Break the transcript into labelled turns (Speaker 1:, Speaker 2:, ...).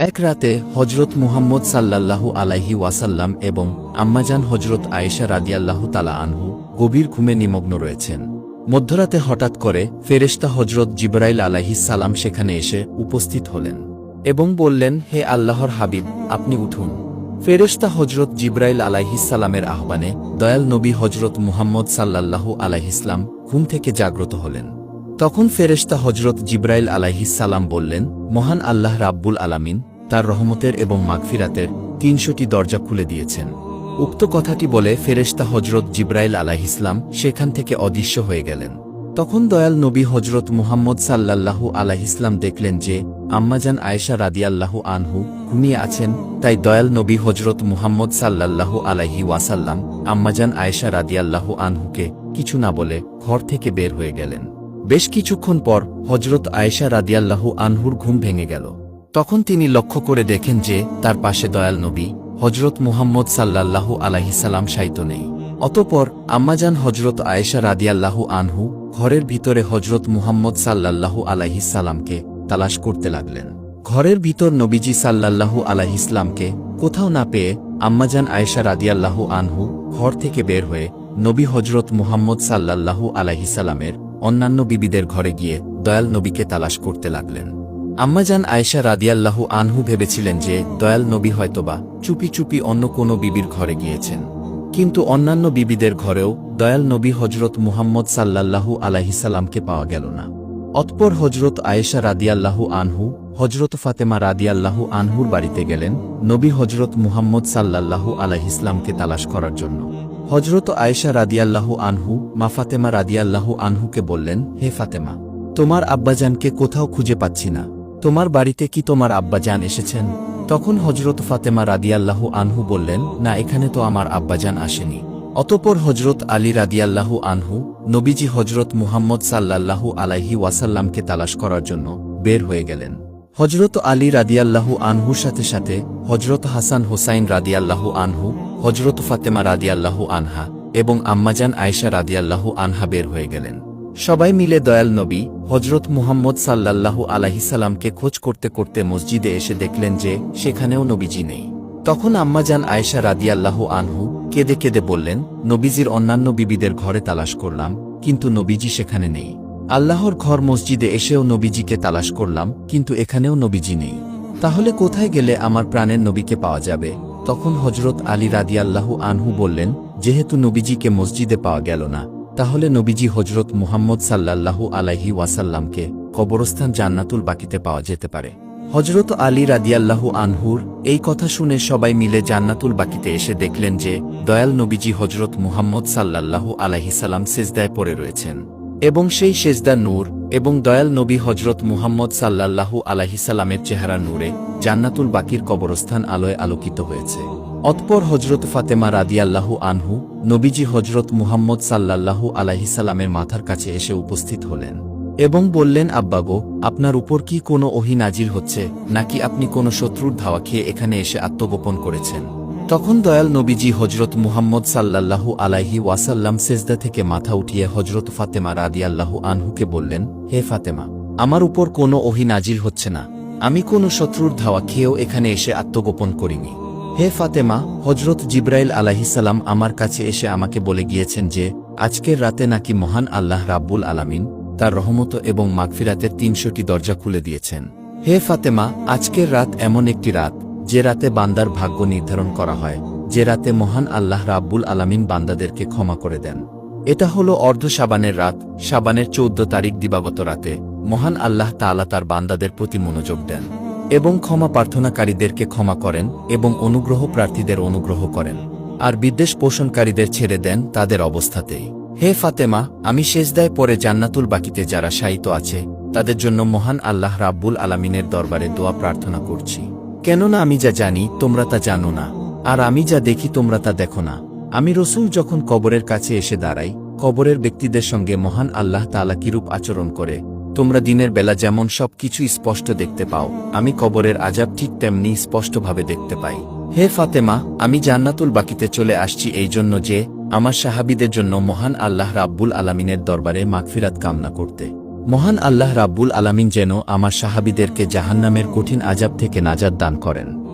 Speaker 1: এক রাতে হজরত মুহাম্মদ সাল্লাল্লাহু আলাইহি ওয়াসাল্লাম এবং আম্মাজান হজরত আয়েশা রাদিয়াল্লাহু তালা আনহু গভীর ঘুমে নিমগ্ন রয়েছেন। মধ্যরাতে হঠাৎ করে ফেরেশতা হজরত জিবরাইল সালাম সেখানে এসে উপস্থিত হলেন এবং বললেন, হে আল্লাহর হাবিব, আপনি উঠুন। ফেরেশতা হজরত জিব্রাইল আলাইহিসালামের আহ্বানে দয়াল নবী হজরত মুহাম্মদ সাল্লাল্লাহু আলাইহিসলাম ঘুম থেকে জাগ্রত হলেন। তখন ফেরেশতা হজরত জিব্রাইল আলাইহিসালাম বললেন, মহান আল্লাহ রাব্বুল আলামিন তার রহমতের এবং মাগফিরাতের তিনশোটি দরজা খুলে দিয়েছেন। উক্ত কথাটি বলে ফেরেশতা হজরত জিব্রাইল আলাইহিসলাম সেখান থেকে অদৃশ্য হয়ে গেলেন। তখন দয়াল নবী হজরত মুহাম্মদ সাল্লাল্লাহু আলাইহিসলাম দেখলেন যে আম্মাজান আয়েশা রাদিয়াল্লাহু আনহু ঘুমিয়ে আছেন, তাই দয়াল নবী হজরত মুহাম্মদ সাল্লাল্লাহু আলাইহি ওয়াসাল্লাম আম্মাজান আয়েশা রাদিয়াল্লাহু আনহুকে কিছু না বলে ঘর থেকে বের হয়ে গেলেন। বেশ কিছুক্ষণ পর হজরত আয়েশা রাদিয়াল্লাহু আনহুর ঘুম ভেঙে গেল। তখন তিনি লক্ষ্য করে দেখেন যে তার পাশে দয়াল নবী হজরত মুহাম্মদ সাল্লাল্লাহু আলাইহিসাল্লাম সাইত নেই। অতপর আম্মাজান হজরত আয়েশা রাদিয়াল্লাহু আনহু ঘরের ভিতরে হজরত মুহাম্মদ সাল্লাল্লাহু আলাইহিসাল্লামকে তালাশ করতে লাগলেন। ঘরের ভিতর নবীজি সাল্লাল্লাহু আলাইহিসলামকে কোথাও না পেয়ে আম্মাজান আয়েশা রাদিয়াল্লাহু আনহু ঘর থেকে বের হয়ে নবী হজরত মুহাম্মদ সাল্লাল্লাহু আলাইহিসাল্লামের অন্যান্য বিবিদের ঘরে গিয়ে দয়াল নবীকে তালাশ করতে লাগলেন। আম্মাজান আয়েশা রাদিয়াল্লাহু আনহু ভেবেছিলেন যে দয়াল নবী হয়তোবা চুপি চুপি অন্য কোনো বিবির ঘরে গিয়েছেন। কিন্তু অন্যান্য বিবিদের ঘরেও দয়াল নবী হজরত মুহাম্মদ সাল্লাল্লাহু আলাইহিসাল্লামকে পাওয়া গেল না। অতপর হজরত আয়েশা রাদিয়াল্লাহু আনহু হজরত ফাতেমা রাদিয়াল্লাহু আনহুর বাড়িতে গেলেন নবী হজরত মুহাম্মদ সাল্লাল্লাহু আলাইহিসলামকে তালাশ করার জন্য। হজরত আয়েশা রাদিয়াল্লাহু আনহু মা ফাতেমা রাদিয়াল্লাহু আনহুকে বললেন, হে ফাতেমা, তোমার আব্বাজানকে কোথাও খুঁজে পাচ্ছি না। তোমার বাড়িতে কি তোমার আব্বাজান এসেছেন? তখন হজরত ফাতেমা রাদিয়াল্লাহু আনহু বললেন, না, এখানে তো আমার আব্বাজান আসেনি। অতপর হজরত আলী রাদিয়াল্লাহু আনহু নবীজি হজরত মুহাম্মদ সাল্লাল্লাহু আলাইহি ওয়াসাল্লামকে তালাশ করার জন্য বের হয়ে গেলেন। হজরত আলী রাদিয়াল্লাহু আনহুর সাথে সাথে হজরত হাসান হোসাইন রাদিয়াল্লাহু আনহু হজরত ফাতেমা রাদিয়াল্লাহু আনহা এবং আম্মাজান আয়েশা রাদিয়াল্লাহু আনহা বের হয়ে গেলেন। সবাই মিলে দয়াল নবী হজরত মুহাম্মদ সাল্লাল্লাহু আলাহি আলাহিসাল্লামকে খোঁজ করতে করতে মসজিদে এসে দেখলেন যে সেখানেও নবীজি নেই। তখন আম্মাজান আয়েশা রাদিয়াল্লাহু আনহু কেঁদে কেঁদে বললেন, নবীজির অন্যান্য বিবিদের ঘরে তালাশ করলাম, কিন্তু নবীজি সেখানে নেই। আল্লাহর ঘর মসজিদে এসেও নবীজিকে তালাশ করলাম, কিন্তু এখানেও নবীজি নেই। তাহলে কোথায় গেলে আমার প্রাণের নবীকে পাওয়া যাবে? তখন হজরত আলী রাদিয়াল্লাহু আনহু বললেন, যেহেতু নবীজিকে মসজিদে পাওয়া গেল না, তাহলে নবীজি হজরত মুহাম্মদ সাল্লাল্লাহু আলাইহি ওয়াসাল্লামকে কবরস্থান জান্নাতুল বাকিতে পাওয়া যেতে পারে। হজরত আলী রাদিয়াল্লাহু আনহুর এই কথা শুনে সবাই মিলে জান্নাতুল বাকিতে এসে দেখলেন যে, দয়াল নবীজি হজরত মুহাম্মদ সাল্লাল্লাহু আলাইহিসাল্লাম সেজদায় পড়ে রয়েছেন। এবং সেই সেজদা নূর এবং দয়াল নবী হজরত মুহাম্মদ সাল্লাল্লাহু আলাইহিসাল্লামের চেহারা নূরে জান্নাতুল বাকির কবরস্থান আলোয় আলোকিত হয়েছে। অতপর হজরত ফাতেমা রাদিয়াল্লাহু আনহু নবীজি হজরত মুহাম্মদ সাল্লাল্লাহু আলাইহিসাল্লামের মাথার কাছে এসে উপস্থিত হলেন এবং বললেন আব্বাগো আপনার উপর কি কোনো ওহি নাজির হচ্ছে, নাকি আপনি কোনো শত্রুর ধাওয়া খেয়ে এখানে এসে আত্মগোপন করেছেন? তখন দয়াল নবীজি হজরত মুহাম্মদ সাল্লাল্লাহু আলাইহি ওয়াসাল্লাম সেজদা থেকে মাথা উঠিয়ে হজরত ফাতেমা রাদিয়াল্লাহু আনহুকে বললেন, হে ফাতেমা, আমার উপর কোনো ওহি নাজির হচ্ছে না। আমি কোনো শত্রুর ধাওয়া খেয়েও এখানে এসে আত্মগোপন করিনি। হে ফাতেমা হজরত জিব্রাইল আলাহিসাল্লাম আমার কাছে এসে আমাকে বলে গিয়েছেন যে, আজকের রাতে নাকি মহান আল্লাহ রাব্বুল আলামিন তার রহমত এবং মাগফিরাতের তিনশোটি দরজা খুলে দিয়েছেন। হে ফাতেমা, আজকের রাত এমন একটি রাত যে রাতে বান্দার ভাগ্য নির্ধারণ করা হয়, যে রাতে মহান আল্লাহ রাব্বুল আলামিন বান্দাদেরকে ক্ষমা করে দেন। এটা হলো অর্ধ সাবানের রাত সাবানের চৌদ্দ তারিখ দিবাগত রাতে, মহান আল্লাহ তাআলা তার বান্দাদের প্রতি মনোযোগ দেন এবং ক্ষমা প্রার্থনাকারীদেরকে ক্ষমা করেন এবং অনুগ্রহ প্রার্থীদের অনুগ্রহ করেন। আর বিদ্বেষ পোষণকারীদের ছেড়ে দেন তাদের অবস্থাতেই। হে ফাতেমা, আমি শেষদায় পরে জান্নাতুল বাকিতে যারা শায়িত আছে, তাদের জন্য মহান আল্লাহ রাব্বুল আলামিনের দরবারে দোয়া প্রার্থনা করছি। কেননা আমি যা জানি, তোমরা তা জানো না। আর আমি যা দেখি, তোমরা তা দেখো না। আমি রসুল যখন কবরের কাছে এসে দাঁড়াই, কবরের ব্যক্তিদের সঙ্গে মহান আল্লাহ তালা কিরূপ আচরণ করে, তোমরা দিনের বেলা যেমন সব কিছু স্পষ্ট দেখতে পাও, আমি কবরের আজাব ঠিক তেমনি স্পষ্টভাবে দেখতে পাই। হে ফাতেমা, আমি জান্নাতুল বাকিতে চলে আসছি এই জন্য যে, আমার সাহাবিদের জন্য মহান আল্লাহ রাব্বুল আলামিনের দরবারে মাগফিরাত কামনা করতে। মহান আল্লাহ রাব্বুল আলামিন যেন আমার সাহাবিদেরকে জাহান্নামের কঠিন আজাব থেকে নাজাদ দান করেন।